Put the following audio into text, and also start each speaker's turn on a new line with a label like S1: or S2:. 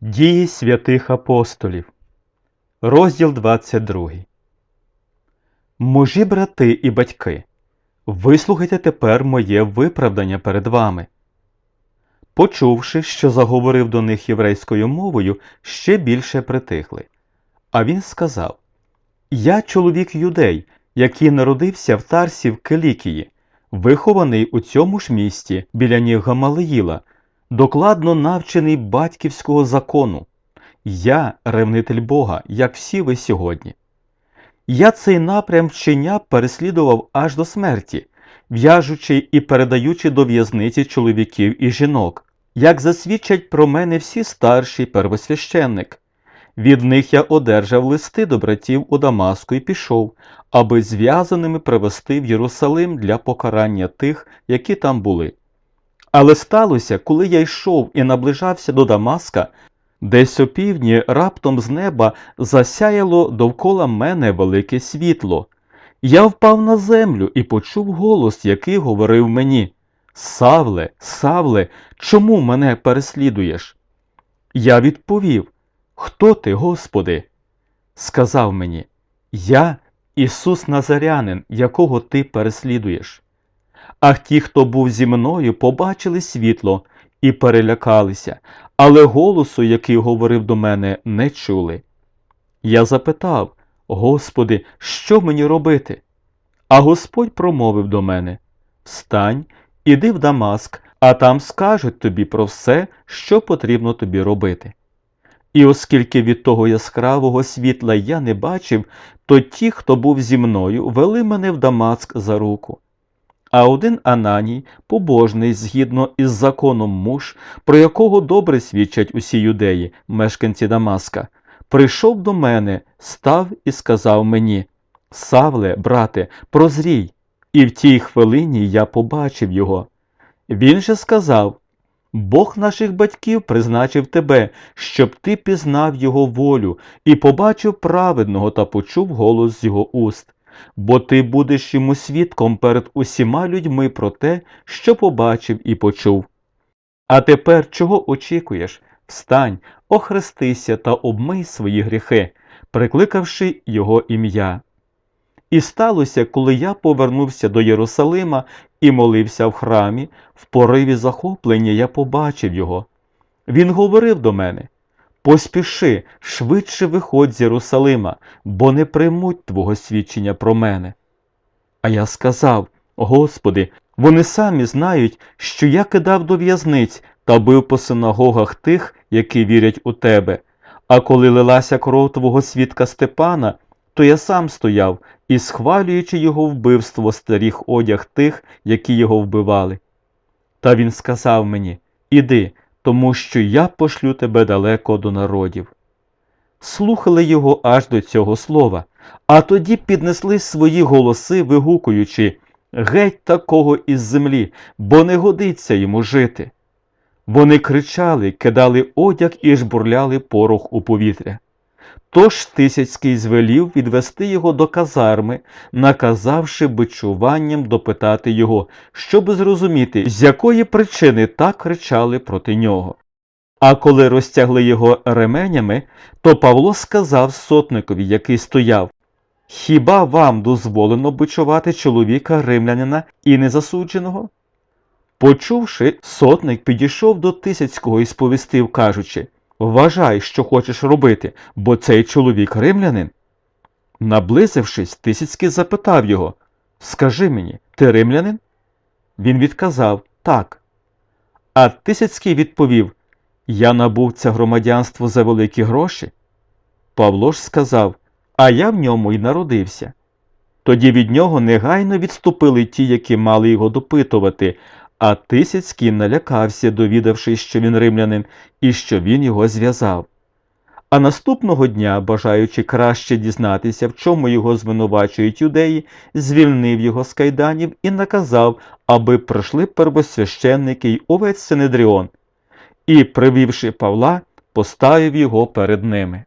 S1: Дії святих апостолів, розділ 22. Мужі брати і батьки, вислухайте тепер моє виправдання перед вами. Почувши, що заговорив до них єврейською мовою, ще більше притихли. А він сказав: Я чоловік юдей, який народився в Тарсі в Килікії, вихований у цьому ж місті біля ніг Гамалеїла, докладно навчений батьківського закону. Я ревнитель Бога, як всі ви сьогодні. Я цей напрям вчення переслідував аж до смерті, в'яжучи і передаючи до в'язниці чоловіків і жінок, як засвідчать про мене всі старші первосвященник. Від них я одержав листи до братів у Дамаску і пішов, аби зв'язаними привести в Єрусалим для покарання тих, які там були. Але сталося, коли я йшов і наближався до Дамаска, десь опівдні раптом з неба засяяло довкола мене велике світло. Я впав на землю і почув голос, який говорив мені Савле, Савле, чому мене переслідуєш? Я відповів Хто ти, Господи? Сказав мені Я Ісус Назарянин, якого ти переслідуєш. А ті, хто був зі мною, побачили світло і перелякалися, але голосу, який говорив до мене, не чули. Я запитав, Господи, що мені робити? А Господь промовив до мене Встань, іди в Дамаск, а там скажуть тобі про все, що потрібно тобі робити. І оскільки від того яскравого світла я не бачив, то ті, хто був зі мною, вели мене в Дамаск за руку. А один Ананій, побожний згідно із законом муж, про якого добре свідчать усі юдеї, мешканці Дамаска, прийшов до мене, став і сказав мені Савле, брате, прозрій. І в тій хвилині я побачив його. Він же сказав Бог наших батьків призначив тебе, щоб ти пізнав його волю і побачив праведного та почув голос з його уст бо ти будеш йому свідком перед усіма людьми про те, що побачив і почув. А тепер чого очікуєш? Встань, охрестися та обмий свої гріхи, прикликавши його ім'я. І сталося, коли я повернувся до Єрусалима і молився в храмі, в пориві захоплення я побачив його. Він говорив до мене Поспіши, швидше виходь з Єрусалима, бо не приймуть твого свідчення про мене. А я сказав Господи, вони самі знають, що я кидав до в'язниць та бив по синагогах тих, які вірять у тебе. А коли лилася кров твого свідка Степана, то я сам стояв і, схвалюючи його вбивство, старіх одяг тих, які його вбивали. Та він сказав мені Іди, тому що я пошлю тебе далеко до народів. Слухали його аж до цього слова, а тоді піднесли свої голоси, вигукуючи Геть такого із землі, бо не годиться йому жити. Вони кричали, кидали одяг і жбурляли порох у повітря. Тож Тисяцький звелів відвести його до казарми, наказавши бичуванням допитати його, щоб зрозуміти, з якої причини так кричали проти нього. А коли розтягли його ременями, то Павло сказав сотникові, який стояв Хіба вам дозволено бичувати чоловіка римлянина і незасудженого? Почувши, сотник підійшов до Тисяцького і сповістив, кажучи Вважай, що хочеш робити, бо цей чоловік римлянин. Наблизившись, Тисяцький запитав його Скажи мені, ти римлянин? Він відказав так. А Тисяцький відповів Я набув це громадянство за великі гроші. Павло ж сказав А я в ньому й народився. Тоді від нього негайно відступили ті, які мали його допитувати, а Тисяцький налякався, довідавшись, що він римлянин, і що він його зв'язав. А наступного дня, бажаючи краще дізнатися, в чому його звинувачують юдеї, звільнив його з кайданів і наказав, аби прийшли первосвященники й увесь Синедріон, і, привівши Павла, поставив його перед ними.